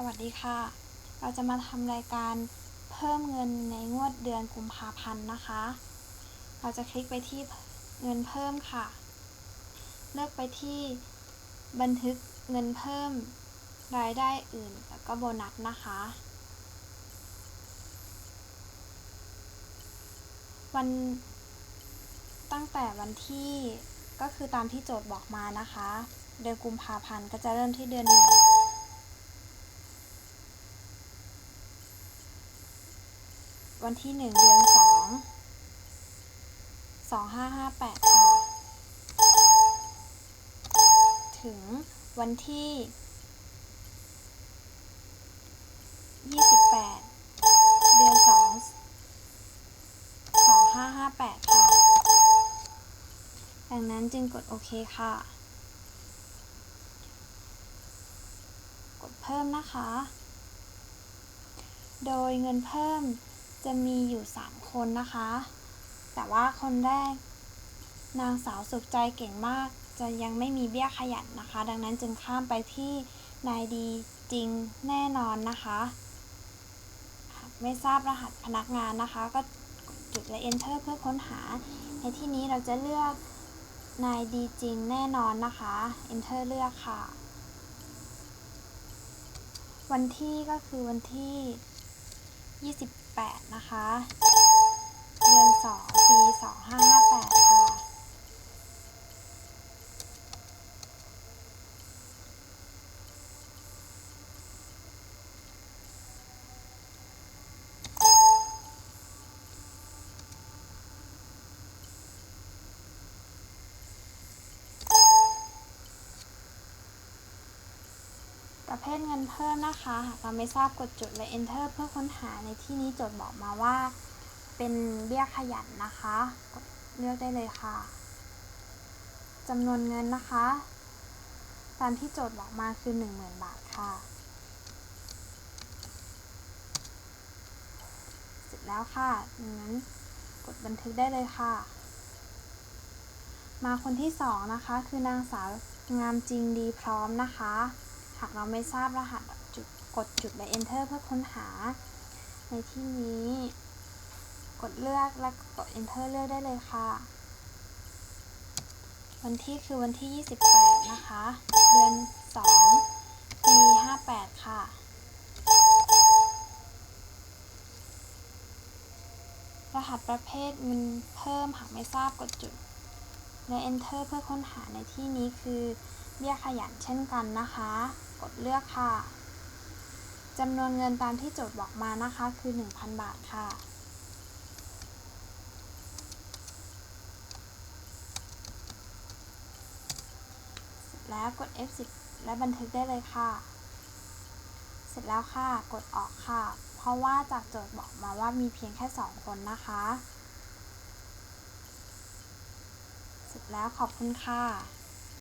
สวัสดีค่ะ เราจะมาทำรายการเพิ่มเงินในงวดเดือนกุมภาพันธ์นะคะ เราจะคลิกไปที่เงินเพิ่มค่ะ เลือกไปที่บันทึกเงินเพิ่มรายได้อื่นแล้วก็โบนัสนะคะ วันตั้งแต่วันที่ก็คือตามที่โจทย์บอกมานะคะ เดือนกุมภาพันธ์ก็จะเริ่มที่เดือนหนึ่ง วันที่หนึ่งเดือนสองสองห้าห้าแปดค่ะ ถึงวันที่ยี่สิบแปดเดือนสองสองห้าห้าแปดค่ะ ดังนั้นจึงกดโอเคค่ะ กดเพิ่มนะคะ โดยเงินเพิ่ม จะมีอยู่ 3 คนนะคะ แต่ว่าคนแรก นางสาวสุขใจเก่งมาก จะยังไม่มีเบี้ยขยันนะคะ ดังนั้นจึงข้ามไปที่นายดีจริงแน่นอนนะคะ ไม่ทราบรหัสพนักงานนะคะ ก็กดจุดและ enter เพื่อค้นหา ในที่นี้เราจะเลือกนายดีจริงแน่นอนนะคะ enter เลือกค่ะ วันที่ก็คือวันที่ 28นะคะ เดือน 2 ปี 2558 ค่ะ ประเภทเงินเพิ่มนะคะ หากเราไม่ทราบกดจุดและ enter เพื่อค้นหาในที่นี้โจทย์บอกมาว่า เป็นเบี้ยขยันนะคะกดเลือกได้เลยค่ะจำนวนเงินนะคะ ตามที่โจทย์บอกมาคือ 10,000 บาทค่ะ เสร็จแล้วค่ะงั้นกดบันทึกได้เลยค่ะ มาคนที่สองนะคะ คือนางสาวงามจริงดีพร้อมนะคะ หากเราไม่ทราบรหัสจุดกดจุดและ enter เพื่อค้นหา ในที่นี้ กดเลือกและกด enter เลือกได้เลยค่ะ วันที่คือวันที่ 28 นะคะ เดือน 2 ปี 58 ค่ะรหัสประเภทเงินเพิ่มหากไม่ทราบกดจุด และ enter เพื่อค้นหาในที่นี้คือ เบี้ยขยันเช่นกันนะคะ กดเลือกค่ะจำนวนเงินตามที่โจทย์บอกมานะคะคือ 1,000 บาทค่ะ แล้วกด F10 และบันทึกได้เลยค่ะ เสร็จแล้วค่ะ กดออกค่ะ เพราะว่าจากโจทย์บอกมาว่ามีเพียงแค่ 2 คนนะคะ เสร็จแล้วขอบคุณค่ะ